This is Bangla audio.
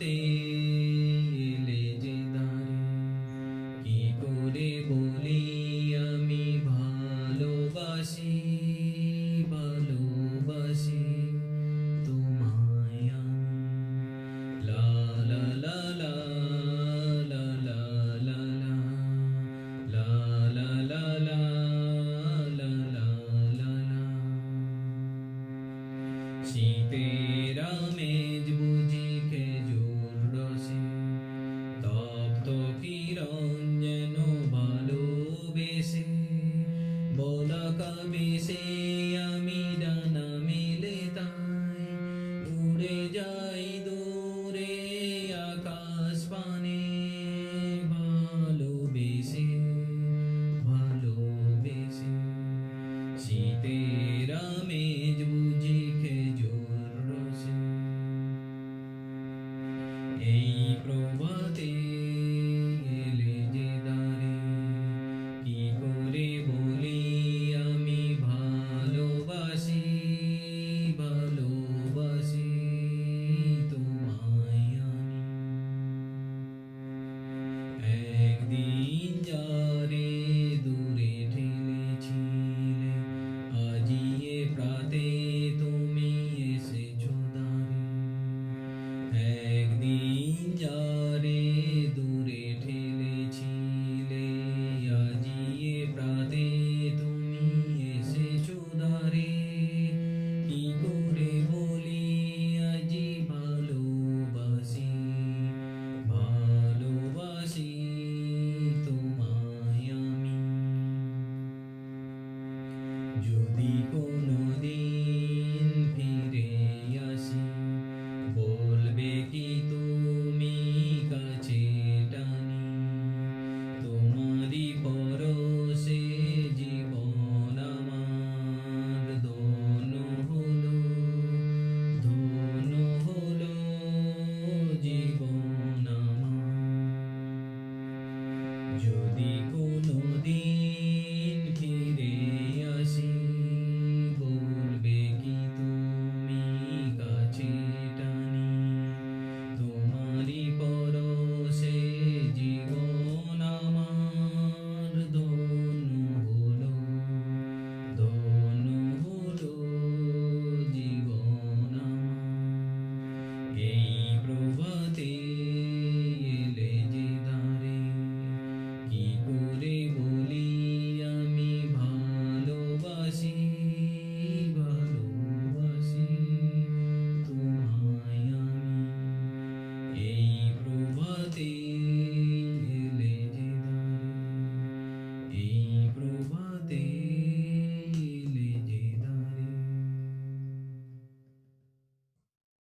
তেলে যে কি করে বলি আমি ভালোবাসি ভালোবাসি তোমায় লা লা লা লা লা লা লা লা লা লা লা লা লা লা শীতের BC যদি কোনোদিন ফিরে আসি, বলবে কি তুমি কাছে টানি? তোমারই পরশে জীবন আমার দোন হলো ধন হলো জীবন আমার। যদি কোনোদিন